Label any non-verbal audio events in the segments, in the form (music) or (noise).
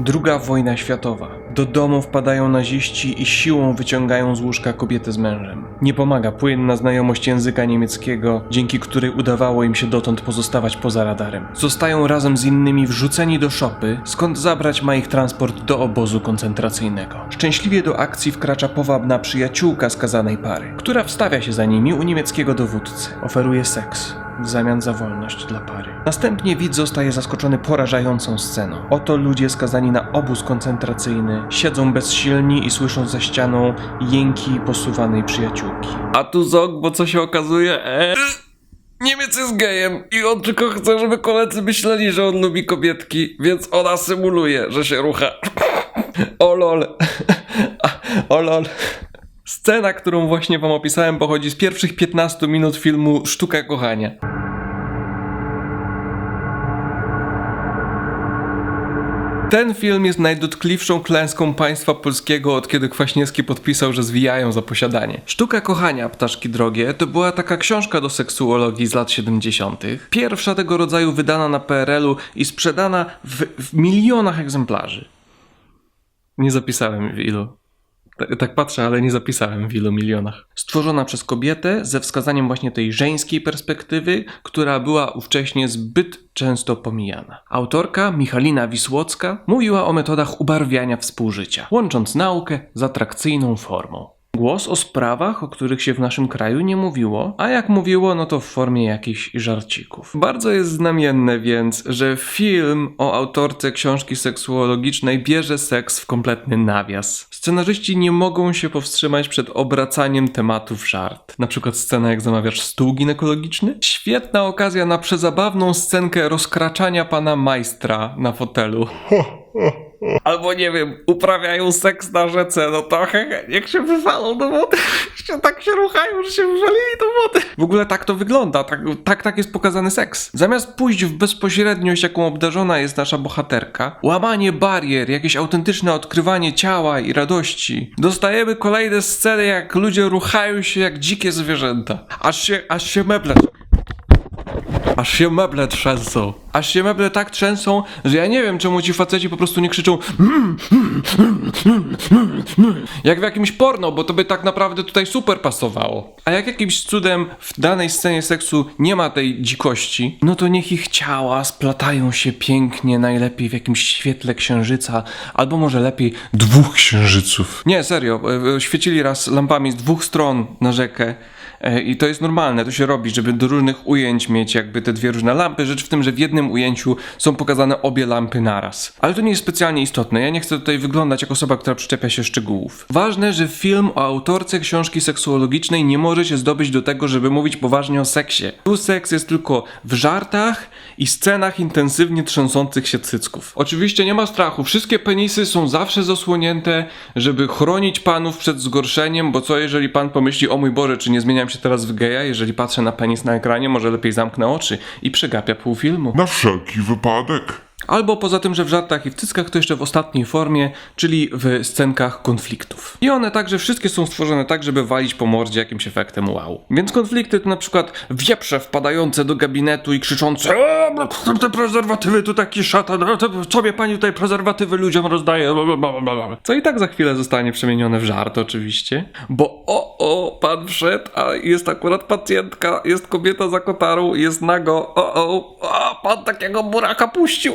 Druga wojna światowa. Do domu wpadają naziści i siłą wyciągają z łóżka kobietę z mężem. Nie pomaga płynna znajomość języka niemieckiego, dzięki której udawało im się dotąd pozostawać poza radarem. Zostają razem z innymi wrzuceni do szopy, skąd zabrać ma ich transport do obozu koncentracyjnego. Szczęśliwie do akcji wkracza powabna przyjaciółka skazanej pary, która wstawia się za nimi u niemieckiego dowódcy. Oferuje seks w zamian za wolność dla pary. Następnie widz zostaje zaskoczony porażającą sceną. Oto ludzie skazani na obóz koncentracyjny siedzą bezsilni i słyszą za ścianą jęki posuwanej przyjaciółki. A tu Zog, bo co się okazuje? E... Niemiec jest gejem i on tylko chce, żeby koledzy myśleli, że on lubi kobietki, więc ona symuluje, że się rucha. (laughs) O lol. (laughs) O lol. Scena, którą właśnie wam opisałem, pochodzi z pierwszych 15 minut filmu Sztuka Kochania. Ten film jest najdotkliwszą klęską państwa polskiego, od kiedy Kwaśniewski podpisał, że zwijają za posiadanie. Sztuka kochania, ptaszki drogie, to była taka książka do seksuologii z lat 70. Pierwsza tego rodzaju wydana na PRL-u i sprzedana w, w milionach egzemplarzy. Nie zapisałem w ilu. Tak, tak patrzę, ale nie zapisałem w ilu milionach. Stworzona przez kobietę ze wskazaniem właśnie tej żeńskiej perspektywy, która była ówcześnie zbyt często pomijana. Autorka Michalina Wisłocka mówiła o metodach ubarwiania współżycia, łącząc naukę z atrakcyjną formą. Głos o sprawach, o których się w naszym kraju nie mówiło, a jak mówiło, no to w formie jakichś żarcików. Bardzo jest znamienne więc, że film o autorce książki seksuologicznej bierze seks w kompletny nawias. Scenarzyści nie mogą się powstrzymać przed obracaniem tematu w żart. Na przykład scena jak zamawiasz stół ginekologiczny? Świetna okazja na przezabawną scenkę rozkraczania pana majstra na fotelu. Albo nie wiem, uprawiają seks na rzece, no to hehe, niech się wywalą do wody. (laughs) Się tak się ruchają, że się wywalili do wody. W ogóle tak to wygląda, tak, tak, tak jest pokazany seks. Zamiast pójść w bezpośredniość, jaką obdarzona jest nasza bohaterka, łamanie barier, jakieś autentyczne odkrywanie ciała i radości, dostajemy kolejne sceny, jak ludzie ruchają się jak dzikie zwierzęta. Aż się, aż się meble Aż się meble trzęsą. Aż się meble tak trzęsą, że ja nie wiem, czemu ci faceci po prostu nie krzyczą "Mm, mm, mm, mm, mm, mm", jak w jakimś porno, bo to by tak naprawdę tutaj super pasowało. A jak jakimś cudem w danej scenie seksu nie ma tej dzikości, no to niech ich ciała splatają się pięknie, najlepiej w jakimś świetle księżyca, albo może lepiej dwóch księżyców. Nie, serio, e, e, świecili raz lampami z dwóch stron na rzekę. E, I to jest normalne, to się robi, żeby do różnych ujęć mieć jakby te dwie różne lampy. Rzecz w tym, że w jednym ujęciu są pokazane obie lampy naraz. Ale to nie jest specjalnie istotne. Ja nie chcę tutaj wyglądać jak osoba, która przyczepia się szczegółów. Ważne, że film o autorce książki seksuologicznej nie może się zdobyć do tego, żeby mówić poważnie o seksie. Tu seks jest tylko w żartach i scenach intensywnie trzęsących się cycków. Oczywiście nie ma strachu, wszystkie penisy są zawsze zasłonięte, żeby chronić panów przed zgorszeniem, bo co jeżeli pan pomyśli, o mój Boże, czy nie zmieniam się teraz w geja, jeżeli patrzę na penis na ekranie, może lepiej zamknę oczy i przegapia pół filmu. Na wszelki wypadek. Albo poza tym, że w żartach i w cyckach to jeszcze w ostatniej formie, czyli w scenkach konfliktów. I one także wszystkie są stworzone tak, żeby walić po mordzie jakimś efektem wow. Więc konflikty to na przykład wieprze wpadające do gabinetu i krzyczące "O, no, te prezerwatywy tu taki szatan, sobie pani tutaj prezerwatywy ludziom rozdaje. blablabla". Co i tak za chwilę zostanie przemienione w żart oczywiście. Bo o, o, pan wszedł, a jest akurat pacjentka, jest kobieta za kotarą, jest nago, o, o, a pan takiego buraka puścił.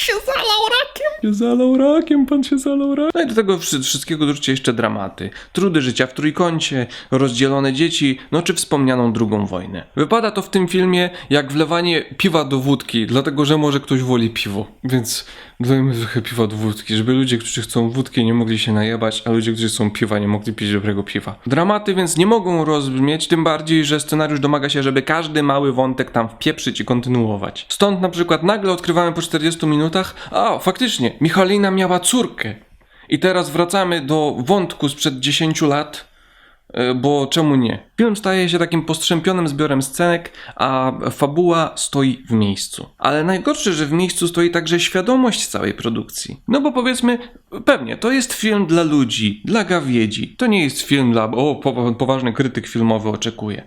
się zalał rakiem. Się zalał rakiem, pan się zalał rakiem. No i do tego wszy- wszystkiego dorzućcie jeszcze dramaty. Trudy życia w trójkącie, rozdzielone dzieci, no czy wspomnianą drugą wojnę. Wypada to w tym filmie jak wlewanie piwa do wódki, dlatego że może ktoś woli piwo. Więc dodajmy trochę piwa do wódki, żeby ludzie, którzy chcą wódki nie mogli się najebać, a ludzie, którzy chcą piwa nie mogli pić dobrego piwa. Dramaty więc nie mogą rozbrzmieć, tym bardziej, że scenariusz domaga się, żeby każdy mały wątek tam wpieprzyć i kontynuować. Stąd na przykład nagle odkrywamy po 40 minutach, a faktycznie, Michalina miała córkę. I teraz wracamy do wątku sprzed 10 lat, e, bo czemu nie? Film staje się takim postrzępionym zbiorem scenek, a fabuła stoi w miejscu. Ale najgorsze, że w miejscu stoi także świadomość całej produkcji. No bo powiedzmy, pewnie, to jest film dla ludzi, dla gawiedzi. To nie jest film dla, o, po, poważny krytyk filmowy oczekuje.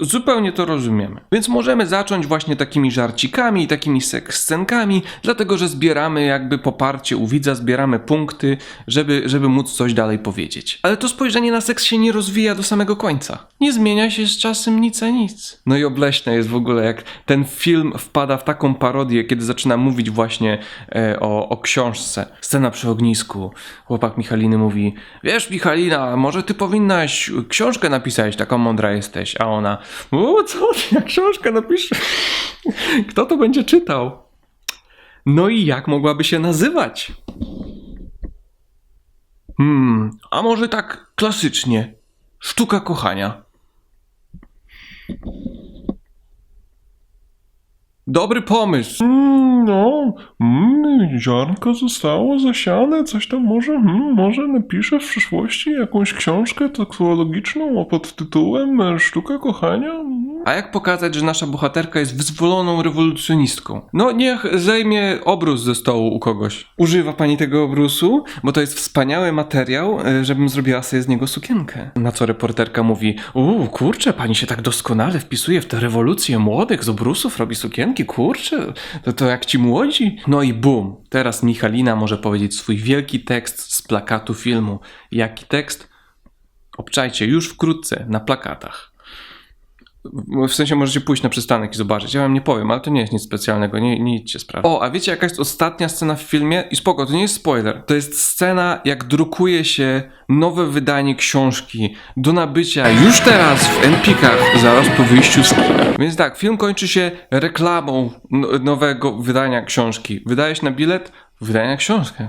Zupełnie to rozumiemy. Więc możemy zacząć właśnie takimi żarcikami i takimi scenkami, dlatego że zbieramy jakby poparcie u widza, zbieramy punkty, żeby, żeby móc coś dalej powiedzieć. Ale to spojrzenie na seks się nie rozwija do samego końca. Nie zmienia się z czasem nic a nic. No i obleśne jest w ogóle, jak ten film wpada w taką parodię, kiedy zaczyna mówić właśnie e, o, o książce. Scena przy ognisku. Chłopak Michaliny mówi, wiesz Michalina, może ty powinnaś książkę napisać, taka mądra jesteś. A ona, o co ty, jak książkę napiszę? Kto to będzie czytał? No i jak mogłaby się nazywać? Hmm, a może tak klasycznie. Sztuka kochania. Dobry pomysł. Mm, no, mm, ziarnko zostało zasiane, coś tam może, mm, może napiszę w przyszłości jakąś książkę tekstologiczną o podtytułem e, Sztuka kochania? Mm. A jak pokazać, że nasza bohaterka jest wyzwoloną rewolucjonistką? No niech zejmie obrus ze stołu u kogoś. Używa pani tego obrusu? Bo to jest wspaniały materiał, e, żebym zrobiła sobie z niego sukienkę. Na co reporterka mówi, uuu, kurczę, pani się tak doskonale wpisuje w tę rewolucję młodych, z obrusów robi sukienki, kurczę, to, to jak ci młodzi? No i bum, teraz Michalina może powiedzieć swój wielki tekst z plakatu filmu. Jaki tekst? Obczajcie już wkrótce na plakatach. W sensie możecie pójść na przystanek i zobaczyć. Ja wam nie powiem, ale to nie jest nic specjalnego, nie, nie idźcie sprawdzić. O, a wiecie jaka jest ostatnia scena w filmie? I spoko, to nie jest spoiler. To jest scena, jak drukuje się nowe wydanie książki do nabycia już teraz w Empikach, zaraz po wyjściu z. Więc tak, film kończy się reklamą no- nowego wydania książki. Wydajesz na bilet? Wydaj na książkę.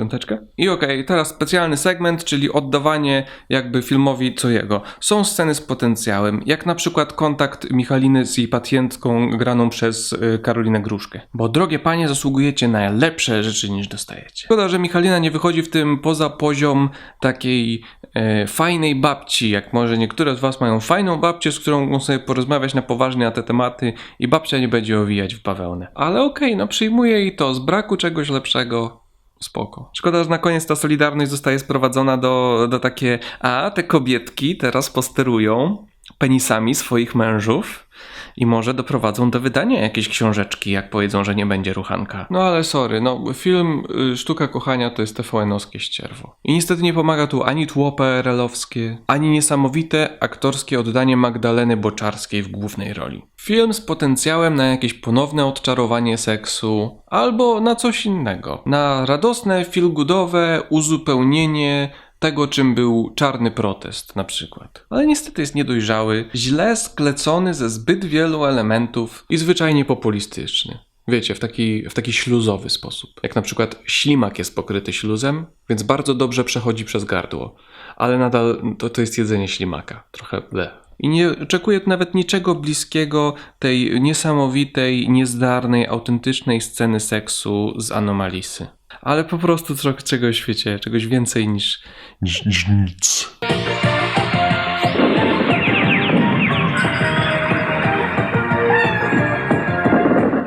Piąteczkę? I okej, teraz specjalny segment, czyli oddawanie jakby filmowi co jego. Są sceny z potencjałem, jak na przykład kontakt Michaliny z jej pacjentką graną przez y, Karolinę Gruszkę. Bo drogie panie, zasługujecie na lepsze rzeczy niż dostajecie. Szkoda, że Michalina nie wychodzi w tym poza poziom takiej e, fajnej babci, jak może niektóre z was mają fajną babcię, z którą mogą sobie porozmawiać na poważnie na te tematy i babcia nie będzie owijać w bawełnę. Ale okej, no przyjmuję i to, z braku czegoś lepszego Spoko. Szkoda, że na koniec ta solidarność zostaje sprowadzona do, do takie, a te kobietki teraz posterują penisami swoich mężów i może doprowadzą do wydania jakiejś książeczki, jak powiedzą, że nie będzie ruchanka. No ale sorry, no film y, Sztuka Kochania to jest TVN-owskie ścierwo. I niestety nie pomaga tu ani tło PRL-owskie, ani niesamowite aktorskie oddanie Magdaleny Boczarskiej w głównej roli. Film z potencjałem na jakieś ponowne odczarowanie seksu, albo na coś innego. Na radosne, feelgoodowe uzupełnienie tego, czym był czarny protest na przykład. Ale niestety jest niedojrzały, źle sklecony ze zbyt wielu elementów i zwyczajnie populistyczny. Wiecie, w taki, w taki śluzowy sposób. Jak na przykład ślimak jest pokryty śluzem, więc bardzo dobrze przechodzi przez gardło. Ale nadal to, to jest jedzenie ślimaka. Trochę ble. I nie oczekuję nawet niczego bliskiego tej niesamowitej, niezdarnej, autentycznej sceny seksu z Anomalisy. Ale po prostu trochę czegoś, wiecie, czegoś więcej Niż, niż nic.